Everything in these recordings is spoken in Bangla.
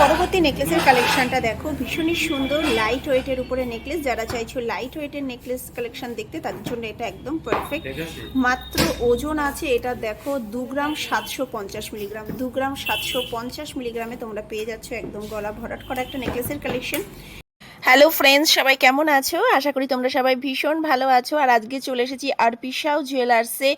পরবর্তী নেকলেসের কালেকশনটা দেখো। ভীষণই সুন্দর লাইট ওয়েটের উপরে নেকলেস যারা চাইছো লাইট ওয়েটের নেকলেস কালেকশন দেখতে তাদের জন্য এটা একদম পারফেক্ট মাত্র ওজন আছে এটা দেখো দু গ্রাম সাতশো পঞ্চাশ মিলিগ্রাম দু গ্রাম সাতশো পঞ্চাশ মিলিগ্রামে তোমরা পেয়ে যাচ্ছ একদম গলা ভরাট করা একটা নেকলেসের কালেকশন হ্যালো ফ্রেন্ডস সবাই কেমন আছো? আশা করি তোমরা সবাই ভীষণ ভালো আছো। আর আজকে চলে এসেছি আরপি সাউ জুয়েলার্সে,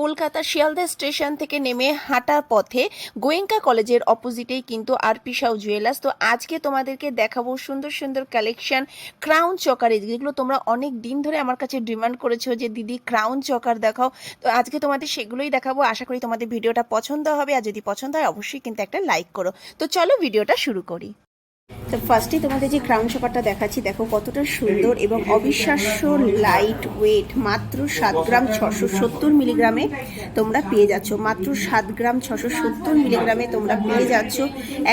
কলকাতা শিয়ালদা স্টেশন থেকে নেমে হাঁটা পথে। গোয়েঙ্কা কলেজের অপোজিটেই কিন্তু আরপি সাউ জুয়েলার্স। তো আজকে তোমাদেরকে দেখাবো সুন্দর সুন্দর কালেকশন ক্রাউন চকারে। যেগুলো তোমরা অনেক দিন ধরে আমার কাছে ডিমান্ড করেছ যে, দিদি, ক্রাউন চকার দেখাও। তো আজকে তোমাদের সেগুলোই দেখাবো। আশা করি তোমাদের ভিডিওটা পছন্দ হবে। আর যদি পছন্দ হয়, অবশ্যই কিন্তু একটা লাইক করো। তো চলো ভিডিওটা শুরু করি। তো ফার্স্টে তোমাদের যে ক্রাউন চকারটা দেখাচ্ছি, দেখো কতটা সুন্দর এবং অবিশ্বাস্য লাইট ওয়েট মাত্র সাত গ্রাম ছশো সত্তর মিলিগ্রামে তোমরা পেয়ে যাচ্ছ। মাত্র সাত গ্রাম ছশো সত্তর মিলিগ্রামে তোমরা পেয়ে যাচ্ছ।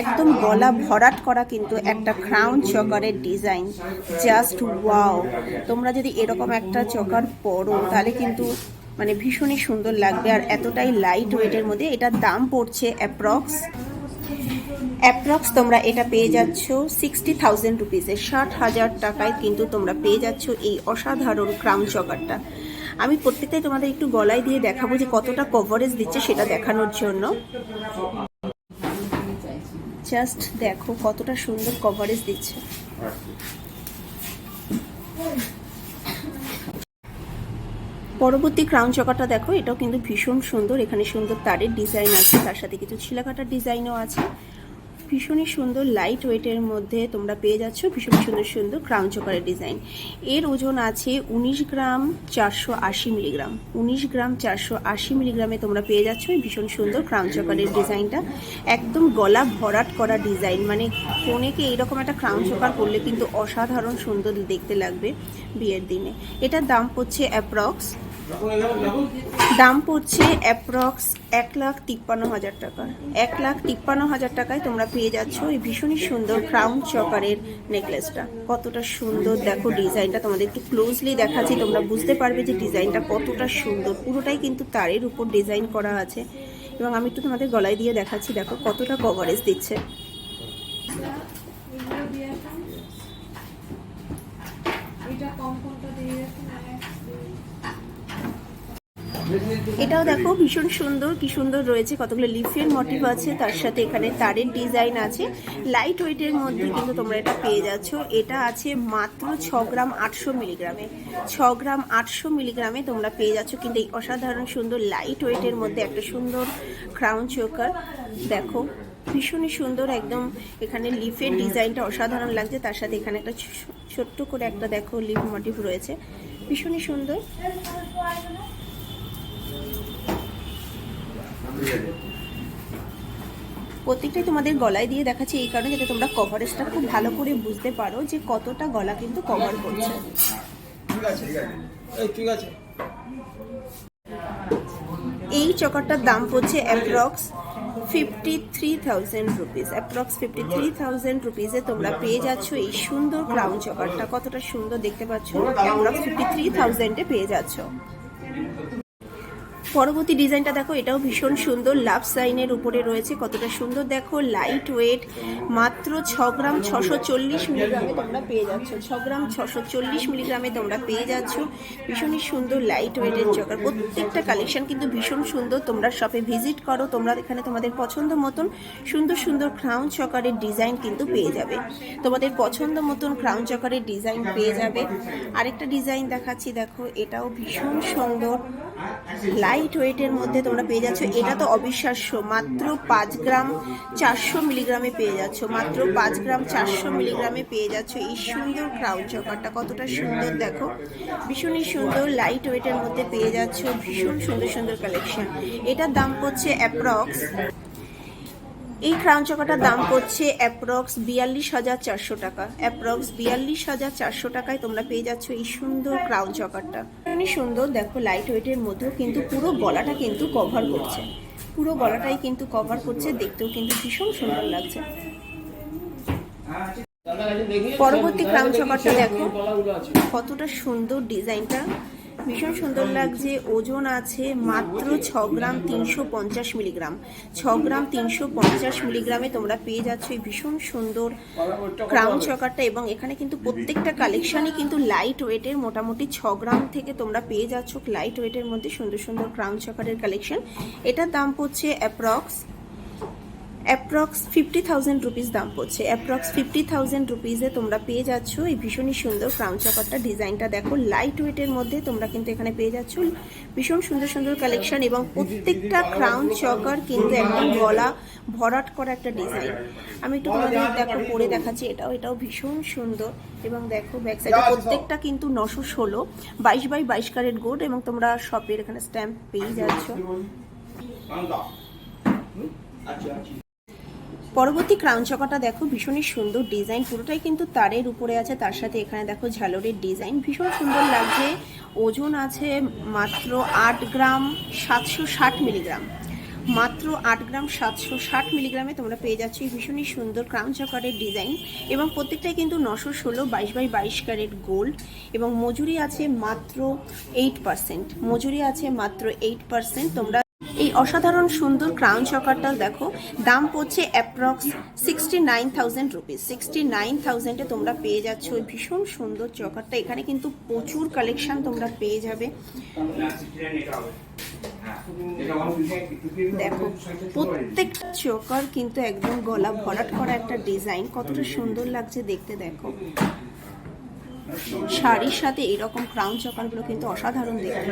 একদম গলা ভরাট করা কিন্তু একটা ক্রাউন চকারের ডিজাইন জাস্ট ওয়াও তোমরা যদি এরকম একটা চকার পরো, তাহলে কিন্তু মানে ভীষণই সুন্দর লাগবে। আর এতটাই লাইট ওয়েটের মধ্যে এটার দাম পড়ছে অ্যাপ্রক্স অ্যাপ্রক্স তোমরা এটা পেয়ে যাচ্ছ সিক্সটি থাউজেন্ড রুপিসে ষাট হাজার টাকায় কিন্তু তোমরা পেয়ে যাচ্ছ এই অসাধারণ ক্রাউন চকারটা। আমি প্রত্যেকটাই তোমাদের একটু গলায় দিয়ে দেখাবো যে কতটা কভারেজ দিচ্ছে সেটা দেখানোর জন্য। জাস্ট দেখো কতটা সুন্দর কভারেজ দিচ্ছে। পরবর্তী ক্রাউন চকারটা দেখো, এটাও কিন্তু ভীষণ সুন্দর। এখানে সুন্দর তারের ডিজাইন আছে, তার সাথে কিছু ছিলাকাটার ডিজাইনও আছে। ভীষণই সুন্দর লাইট ওয়েটের মধ্যে তোমরা পেয়ে যাচ্ছ ভীষণ সুন্দর সুন্দর ক্রাউন চকারের ডিজাইন এর ওজন আছে উনিশ গ্রাম চারশো আশি মিলিগ্রাম উনিশ গ্রাম চারশো আশি মিলিগ্রামে তোমরা পেয়ে যাচ্ছ এই ভীষণ সুন্দর ক্রাউন চকারের ডিজাইনটা একদম গলা ভরাট করা ডিজাইন মানে কোনেকে এইরকম একটা ক্রাউন চকার করলে কিন্তু অসাধারণ সুন্দর দেখতে লাগবে বিয়ের দিনে। এটার দাম পড়ছে অ্যাপ্রক্স দাম পড়ছে অ্যাপ্রক্স এক লাখ তিপ্পান্ন হাজার টাকা। এক লাখ তিপ্পান্ন হাজার টাকায় তোমরা পেয়ে যাচ্ছ এই ভীষণই সুন্দর ক্রাউন চকারের নেকলেসটা কতটা সুন্দর, দেখো ডিজাইনটা তোমাদের একটু ক্লোজলি দেখাচ্ছি, তোমরা বুঝতে পারবে যে ডিজাইনটা কতটা সুন্দর। পুরোটাই কিন্তু তারের উপর ডিজাইন করা আছে। এবং আমি একটু তোমাদের গলায় দিয়ে দেখাচ্ছি, দেখো কতটা কভারেজ দিচ্ছে। এটাও দেখো, ভীষণ সুন্দর, কি সুন্দর রয়েছে, কতগুলো লিফের মোটিভ আছে, তার সাথে এখানে তারের ডিজাইন আছে। লাইট ওয়েটের মধ্যে কিন্তু তোমরা এটা পেয়ে যাচ্ছ। এটা আছে মাত্র ছ গ্রাম আটশো মিলিগ্রামে ছ গ্রাম আটশো মিলিগ্রামে তোমরা পেয়ে যাচ্ছ। কিন্তু এই অসাধারণ সুন্দর লাইট ওয়েটের মধ্যে একটা সুন্দর ক্রাউন চোকার দেখো, ভীষণই সুন্দর, একদম এখানে লিফের ডিজাইনটা অসাধারণ লাগছে। তার সাথে এখানে একটা ছোট্ট করে একটা দেখো লিফ মোটিভ রয়েছে। ভীষণই সুন্দর। প্রত্যেকটাই তোমাদের গলায় দিয়ে দেখাচ্ছি এই কারণে যাতে তোমরা কভারেজটা খুব ভালো করে বুঝতে পারো যে কতটা গলা কিন্তু কভার করছে। ঠিক আছে এই ঠিক আছে এই চকারটার দাম পড়ছে approx fifty three thousand rupees approx fifty three thousand রুপিসে তোমরা পেয়ে যাচ্ছ এই সুন্দর ক্রাউন চকারটা। কতটা সুন্দর দেখতে পাচ্ছ? অ্যাপ্রক্স ফিফটি থ্রি থাউজেন্ডে পেয়ে যাচ্ছ। পরবর্তী ডিজাইনটা দেখো, এটাও ভীষণ সুন্দর। লাভ সাইনের উপরে রয়েছে, কতটা সুন্দর। দেখো লাইট ওয়েট মাত্র ছ গ্রাম ছশো চল্লিশ মিলিগ্রামে তোমরা পেয়ে যাচ্ছ। ছ গ্রাম ছশো চল্লিশ মিলিগ্রামে তোমরা পেয়ে যাচ্ছ। ভীষণই সুন্দর লাইট ওয়েটের চকার। প্রত্যেকটা কালেকশন কিন্তু ভীষণ সুন্দর। তোমরা শপে ভিজিট করো, তোমরা এখানে তোমাদের পছন্দ মতন সুন্দর সুন্দর ক্রাউন চকারের ডিজাইন কিন্তু পেয়ে যাবে। তোমাদের পছন্দ মতন ক্রাউন চকারের ডিজাইন পেয়ে যাবে। আরেকটা ডিজাইন দেখাচ্ছি, দেখো, এটাও ভীষণ সুন্দর। লাইট ওয়েটের মধ্যে তোমরা পেয়ে যাচ্ছ। এটা তো অবিশ্বাস্য। মাত্র পাঁচ গ্রাম চারশো মিলিগ্রামে পেয়ে যাচ্ছ। মাত্র পাঁচ গ্রাম চারশো মিলিগ্রামে পেয়ে যাচ্ছ। এই সুন্দর ক্রাউন চকারটা কতটা সুন্দর দেখো। ভীষণই সুন্দর লাইট ওয়েটের মধ্যে পেয়ে যাচ্ছ। ভীষণ সুন্দর সুন্দর কালেকশন এটার দাম পড়ছে অ্যাপ্রক্স এই ক্রাউন চকাটার দাম পড়ছে অ্যাপ্রক্স বিয়াল্লিশ হাজার চারশো টাকা। অ্যাপ্রক্স বিয়াল্লিশ হাজার চারশো টাকায় তোমরা পেয়ে যাচ্ছ এই সুন্দর ক্রাউন চকারটা অনেক সুন্দর, দেখো লাইট ওয়েটের মধ্যেও কিন্তু পুরো গলাটা কিন্তু কভার করছে। পুরো গলাটাই কিন্তু কভার করছে, দেখতেও কিন্তু ভীষণ সুন্দর লাগছে। পরবর্তী ক্রাউন চকারটা দেখো, কতটা সুন্দর ডিজাইনটা ভীষণ সুন্দর লাগছে, ওজন আছে মাত্র ছ গ্রাম তিনশো পঞ্চাশ মিলিগ্রাম। ছ গ্রাম তিনশো পঞ্চাশ মিলিগ্রামে তোমরা পেয়ে যাচ্ছ এই ভীষণ সুন্দর ক্রাউন চকারটা এবং এখানে কিন্তু প্রত্যেকটা কালেকশনই কিন্তু লাইট ওয়েটের মোটামুটি ছ গ্রাম থেকে তোমরা পেয়ে যাচ্ছ। লাইট ওয়েটের মধ্যে সুন্দর সুন্দর ক্রাউন চকারের কালেকশন। এটার দাম পড়ছে approx approx fifty thousand rupees দাম পড়ছে। অ্যাপ্রক্স ফিফটি থাউজেন্ড রুপিসে তোমরা পেয়ে যাচ্ছ এই ভীষণই সুন্দর ক্রাউন চকারটা ডিজাইনটা দেখো লাইট ওয়েটের মধ্যে তোমরা কিন্তু এখানে পেয়ে যাচ্ছ ভীষণ সুন্দর সুন্দর কালেকশন এবং প্রত্যেকটা ক্রাউন চকার কিন্তু একদম গলা ভরাট করা একটা ডিজাইন আমি একটু তোমাদের দেখো, পরে দেখাচ্ছি। এটাও এটাও ভীষণ সুন্দর। এবং দেখো ব্যাক সাইডে প্রত্যেকটা কিন্তু নশো ষোলো, বাইশ বাই বাইশ ক্যারেট গোল্ড এবং তোমরা শপের এখানে স্ট্যাম্প পেয়ে যাচ্ছ। আচ্ছা আচ্ছা। পরবর্তী ক্রাউন চকাটা দেখো, ভীষণই সুন্দর ডিজাইন পুরোটাই কিন্তু তারের উপরে আছে, তার সাথে এখানে দেখো ঝালরের ডিজাইন ভীষণ সুন্দর লাগছে। ওজন আছে মাত্র আট গ্রাম সাতশো ষাট মিলিগ্রাম মাত্র আট গ্রাম সাতশো ষাট মিলিগ্রামে তোমরা পেয়ে যাচ্ছ ভীষণই সুন্দর ক্রাউন চকারের ডিজাইন এবং প্রত্যেকটাই কিন্তু নশো ষোলো বাইশ বাই বাইশ ক্যারেট গোল্ড এবং মজুরি আছে মাত্র এইট পার্সেন্ট মজুরি আছে মাত্র এইট পার্সেন্ট তোমরা অসাধারণ সুন্দর ক্রাউন চকারটা দেখো। দাম পড়ছে approx sixty nine thousand rupees sixty nine থাউজেন্ডে তোমরা পেয়ে যাচ্ছ ওই ভীষণ সুন্দর চকারটা এখানে কিন্তু প্রচুর কালেকশন তোমরা পেয়ে যাবে। দেখো, প্রত্যেকটা চকার কিন্তু একদম গলা ভরাট করা একটা ডিজাইন কতটা সুন্দর লাগছে দেখতে, দেখো। শাড়ির সাথে এরকম ক্রাউন চকারগুলো কিন্তু অসাধারণ দেখতে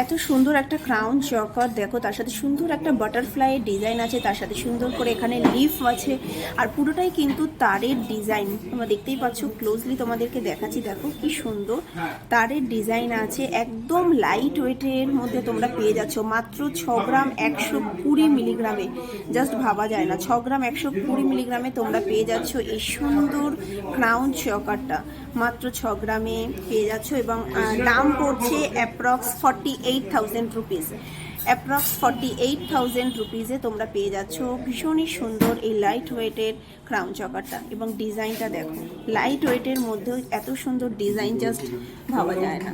এত সুন্দর একটা ক্রাউন চকার, দেখো তার সাথে সুন্দর একটা বাটারফ্লাই ডিজাইন আছে, তার সাথে সুন্দর করে এখানে লিফ আছে, আর পুরোটাই কিন্তু তারের ডিজাইন তোমরা দেখতেই পাচ্ছ ক্লোজলি তোমাদেরকে দেখাচ্ছি, দেখো কি সুন্দর তারের ডিজাইন আছে, একদম লাইট ওয়েটের মধ্যে তোমরা পেয়ে যাচ্ছ, মাত্র ছ গ্রাম একশো কুড়ি মিলিগ্রামে জাস্ট ভাবা যায় না, ছ গ্রাম একশো কুড়ি মিলিগ্রামে তোমরা পেয়ে যাচ্ছ এই সুন্দর ক্রাউন চকারটা। মাত্র ছ গ্রামে পেয়ে যাচ্ছ এবং দাম পড়ছে approx forty eight thousand rupees approx forty eight thousand রুপিসে তোমরা পেয়ে যাচ্ছ ভীষণই সুন্দর এই লাইট ওয়েটের ক্রাউন চকারটা এবং ডিজাইনটা দেখো। লাইট ওয়েটের মধ্যেও এত সুন্দর ডিজাইন জাস্ট ভাবা যায় না।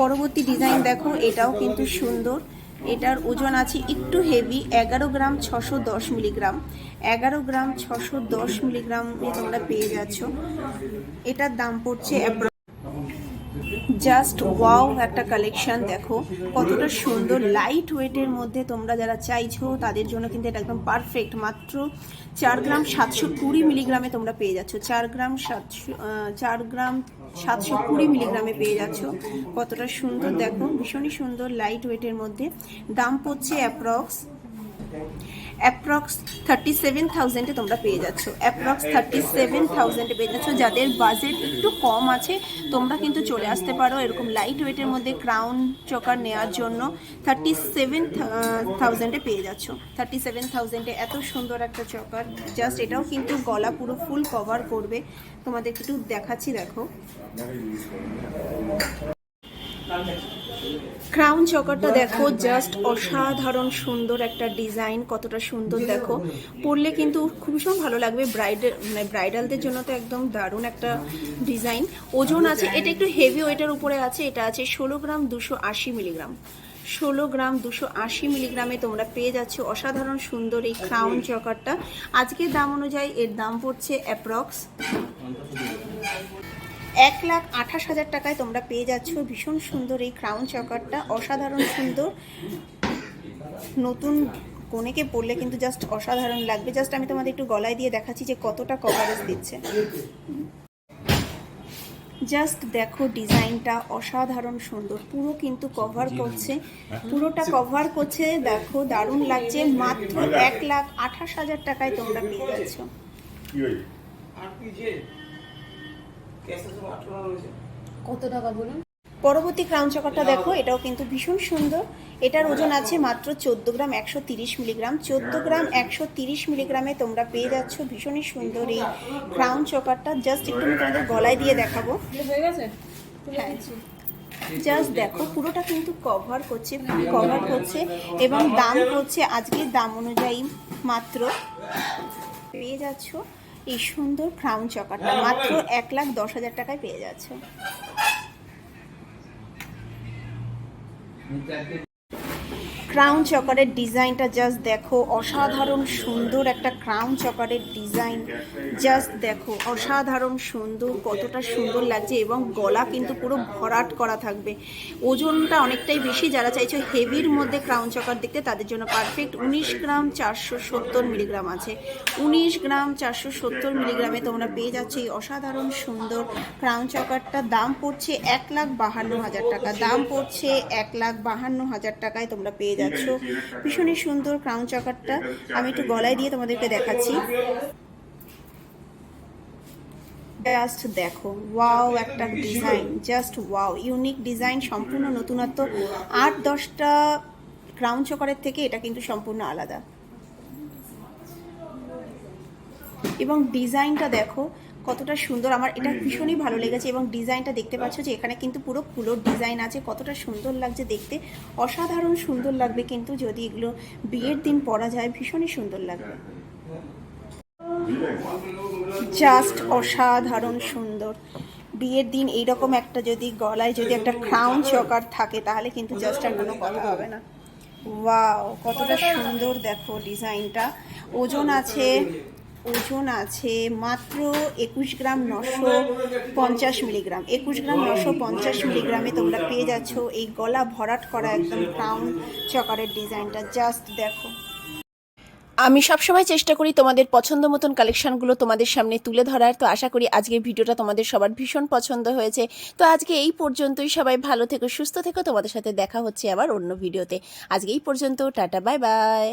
পরবর্তী ডিজাইন দেখো, এটাও কিন্তু সুন্দর। এটার ওজন আছে একটু হেভি এগারো গ্রাম ছশো দশ মিলিগ্রাম। এগারো গ্রাম ছশো দশ মিলিগ্রামে তোমরা পেয়ে যাচ্ছ। এটার দাম পড়ছে জাস্ট ওয়াও একটা কালেকশন দেখো। কতটা সুন্দর লাইট ওয়েটের মধ্যে তোমরা যারা চাইছো, তাদের জন্য কিন্তু এটা একদম পারফেক্ট মাত্র চার গ্রাম সাতশো কুড়ি মিলিগ্রামে তোমরা পেয়ে যাচ্ছ। চার গ্রাম সাতশো চার গ্রাম সাতশো কুড়ি মিলিগ্রামে পেয়ে যাচ্ছ। কতটা সুন্দর, দেখো, ভীষণই সুন্দর লাইট ওয়েটের মধ্যে। দাম পড়ছে অ্যাপ্রক্স অ্যাপ্রক্স থার্টি সেভেন থাউজেন্ডে তোমরা পেয়ে যাচ্ছ। অ্যাপ্রক্স থার্টি সেভেন থাউজেন্ডে পেয়ে যাচ্ছ। যাদের বাজেট একটু কম আছে, তোমরা কিন্তু চলে আসতে পারো এরকম লাইট ওয়েটের মধ্যে ক্রাউন চকার নেওয়ার জন্য। থার্টি সেভেন থাউজেন্ডে পেয়ে যাচ্ছ। থার্টি সেভেন থাউজেন্ডে এত সুন্দর একটা চকার। জাস্ট এটাও কিন্তু গলা পুরো ফুল কভার করবে। তোমাদের একটু দেখাচ্ছি, দেখো। ক্রাউন চকারটা দেখো জাস্ট অসাধারণ সুন্দর একটা ডিজাইন কতটা সুন্দর দেখো। পরলে কিন্তু খুব ভীষণ ভালো লাগবে ব্রাইডাল মানে ব্রাইডালদের জন্য তো একদম দারুণ একটা ডিজাইন ওজন আছে, এটা একটু হেভি ওয়েটার উপরে আছে, এটা আছে ষোলো গ্রাম দুশো আশি মিলিগ্রাম ষোলো গ্রাম দুশো আশি মিলিগ্রামে তোমরা পেয়ে যাচ্ছ অসাধারণ সুন্দর এই ক্রাউন চকারটা আজকের দাম অনুযায়ী এর দাম পড়ছে অ্যাপ্রক্স এক লাখ আঠাশ হাজার টাকায় তোমরা পেয়ে যাচ্ছ। ভীষণ সুন্দর এই ক্রাউন চকারটা, অসাধারণ সুন্দর। নতুন কনেকে পরলে কিন্তু জাস্ট অসাধারণ লাগবে। জাস্ট আমি তোমাদের একটু গলায় দিয়ে দেখাচ্ছি যে কতটা কভারেজ দিচ্ছে। জাস্ট দেখো ডিজাইনটা অসাধারণ সুন্দর। পুরো কিন্তু কভার করছে। পুরোটা কভার করছে, দেখো দারুণ লাগছে। মাত্র এক লাখ আঠাশ হাজার টাকায় তোমরা পেয়ে যাচ্ছ। কত টাকা বলুন? পরবর্তী ক্রাউন চকারটা দেখো এটাও কিন্তু ভীষণ সুন্দর। এটার ওজন আছে মাত্র চোদ্দ গ্রাম একশো তিরিশ মিলিগ্রাম। চোদ্দ গ্রাম একশো তিরিশ মিলিগ্রামে তোমরা পেয়ে যাচ্ছ ভীষণই সুন্দর এই ক্রাউন চকারটা জাস্ট একটু আমি তোমাদের গলায় দিয়ে দেখাবো। হয়ে গেছে? হ্যাঁ। জাস্ট দেখো পুরোটা কিন্তু কভার করছে কভার করছে এবং দাম করছে আজকের দাম অনুযায়ী মাত্র। পেয়ে যাচ্ছ এই সুন্দর ক্রাউন চকারটা মাত্র এক লাখ দশ হাজার টাকায় পেয়ে যাচ্ছ। ক্রাউন চকারের ডিজাইনটা জাস্ট দেখো, অসাধারণ সুন্দর একটা ক্রাউন চকারের ডিজাইন জাস্ট দেখো, অসাধারণ সুন্দর, কতটা সুন্দর লাগছে এবং গলা কিন্তু পুরো ভরাট করা থাকবে। ওজনটা অনেকটাই বেশি, যারা চাইছো হেভির মধ্যে ক্রাউন চকার দেখতে, তাদের জন্য পারফেক্ট উনিশ গ্রাম চারশো সত্তর মিলিগ্রাম আছে। উনিশ গ্রাম চারশো সত্তর মিলিগ্রামে তোমরা পেয়ে যাচ্ছ এই অসাধারণ সুন্দর ক্রাউন চকারটা দাম পড়ছে এক লাখ বাহান্ন হাজার টাকা। দাম পড়ছে এক লাখ বাহান্ন হাজার টাকায় তোমরা পেয়ে যাচ্ছ। ভীষণই সুন্দর ক্রাউন চকারটা। আমি একটু গলায় দিয়ে তোমাদেরকে দেখাচ্ছি। জাস্ট দেখো ওয়াও একটা design just wow unique design সম্পূর্ণ নতুনত্ব। আট, দশটা ক্রাউন চকারের থেকে এটা কিন্তু সম্পূর্ণ আলাদা। এবং ডিজাইনটা দেখো কতটা সুন্দর। আমার এটা ভীষণই ভালো লেগেছে এবং ডিজাইনটা দেখতে পাচ্ছ যে এখানে কিন্তু পুরো ফুলোর ডিজাইন আছে কতটা সুন্দর লাগছে দেখতে। অসাধারণ সুন্দর লাগবে কিন্তু যদি এগুলো বিয়ের দিন পরা যায় ভীষণই সুন্দর লাগবে। জাস্ট অসাধারণ সুন্দর। বিয়ের দিন এইরকম একটা যদি গলায় যদি একটা ক্রাউন চকার থাকে তাহলে কিন্তু জাস্ট আর কোনো কথা হবে না। ওয়াও কতটা সুন্দর দেখো ডিজাইনটা। ওজন আছে ওজন আছে মাত্র একুশ গ্রাম নশো পঞ্চাশ মিলিগ্রাম। একুশ গ্রাম নশো পঞ্চাশ মিলিগ্রামে তোমরা পেয়ে যাচ্ছ এই গলা ভরাট করা একদম ক্রাউন চকারের ডিজাইনটা। জাস্ট দেখো। আমি সবসময় চেষ্টা করি তোমাদের পছন্দ মতন কালেকশানগুলো তোমাদের সামনে তুলে ধরার। তো আশা করি আজকে ভিডিওটা তোমাদের সবার ভীষণ পছন্দ হয়েছে। তো আজকে এই পর্যন্তই সবাই ভালো থেকো, সুস্থ থেকো। তোমাদের সাথে দেখা হচ্ছে আবার অন্য ভিডিওতে। আজকে এই পর্যন্ত, টাটা বাই বাই